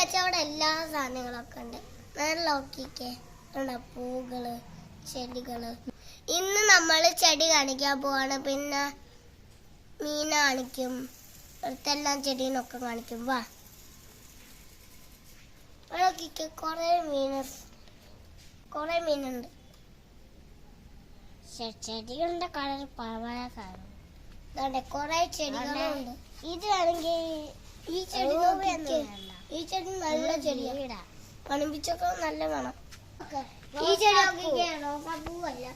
വെച്ചാൽ അവിടെ എല്ലാ സാധനങ്ങളൊക്കെ ഉണ്ട്. നേരെ നോക്കിക്കേ പൂകൾ ചെടികൾ. ഇന്ന് നമ്മൾ ചെടി കാണിക്കാൻ പോവാണ്. പിന്നെ മീൻ കാണിക്കും. അടുത്തെല്ലാം ചെടീനൊക്കെ കാണിക്കും. വാ. നോക്കിക്കേ കൊറേ മീൻ കൊറേ മീനുണ്ട്. ചെടികളുടെ കളർ പല കളർ കൊറേ ചെടികളുണ്ട്. ഇതാണെങ്കിൽ ഈ ചെടി നോക്കിക്കേ. ഈ ചെടി നല്ല ചെടിയാണ് മണിപ്പിച്ചൊക്കെ നല്ല വേണം. ഈ ചെടി നോക്കിക്കേ റോസാപ്പൂവല്ല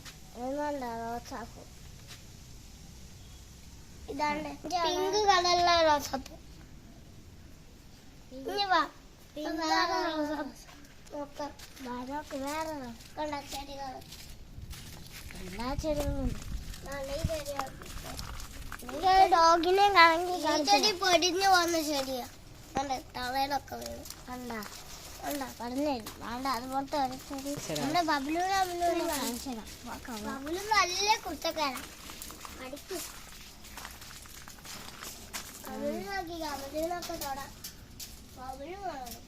റോസാപ്പൂ. ഇതാണ്ട്. പിങ്ക് കളറുള്ള റോസാപ്പൂ. ഇനി വാ. വേറെ റോസാപ്പൂ. നോക്കാം. വേറെ കണ്ട ചെടികൾ എല്ലാ ചെടികളും ഡോഗിനെ ചെടി പൊടിഞ്ഞു പോകുന്ന ചെടിയാ. കണ്ട തളയിലൊക്കെ വീണു. കണ്ട? കണ്ട? പറഞ്ഞേ വേണ്ട അതുപോലത്തെ ഒരു ചെടി. നമ്മുടെ ബബിലു നല്ല കുത്തക്കാരാ അടിക്ക് ബബിലു നോക്കി ബബിലുനൊക്കെ തൊടാം. ബബിലു വേണം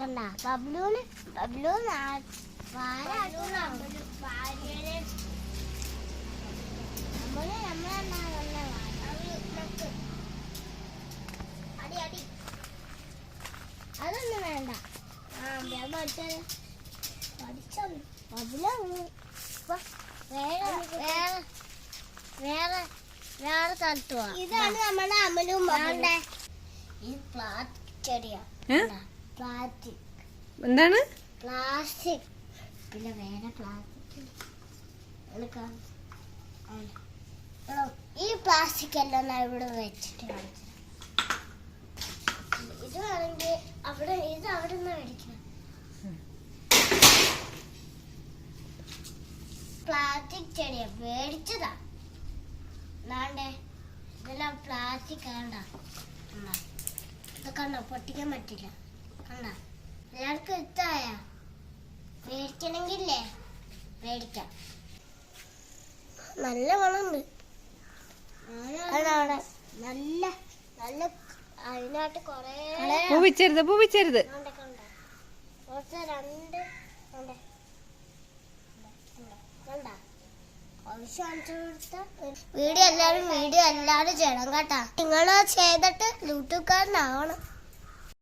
കണ്ട? ബബ്ലുവിന് ബബ്ലു ഭാര്യനെ വേണ്ട ആ പഠിച്ചോ വേറെ വേറെ വേറെ വേറെ സ്ഥലത്ത് ഇതാണ് നമ്മുടെ അമലും വേണ്ടേ ഈ പ്ലാസ്റ്റിക്? പ്ലാസ്റ്റിക് എന്താണ്? പ്ലാസ്റ്റിക് പിന്നെ വേറെ പ്ലാസ്റ്റിക് ഈ പ്ലാസ്റ്റിക് എല്ലാം ഇവിടെ വെച്ചിട്ട് കാണിച്ചു ഇത് വേണമെങ്കിൽ അവിടെ ഇത് അവിടെ നിന്ന് പ്ലാസ്റ്റിക് ചെടിയാ മേടിച്ചതാ. നാണ്ടേ ഇതെല്ലാം പ്ലാസ്റ്റിക് കണ്ട. ഇത് കണ്ടോ പൊട്ടിക്കാൻ പറ്റില്ല. കണ്ട. എല്ലാവർക്കും ഇഷ്ടമായ മേടിക്കണമെങ്കിലേ മേടിക്കാം. നല്ല വളമുണ്ട് അവിടെ. നല്ല നല്ല അതിനകത്ത് കൊറേ പൂവിച്ചരുത് പൂവിച്ചരുത്. രണ്ട് വീഡിയോ എല്ലാവരും വീഡിയോ എല്ലാവരും ചെയ്യണം കേട്ടാ. നിങ്ങൾ ചെയ്തിട്ട് യൂട്യൂബുകാരനാവണം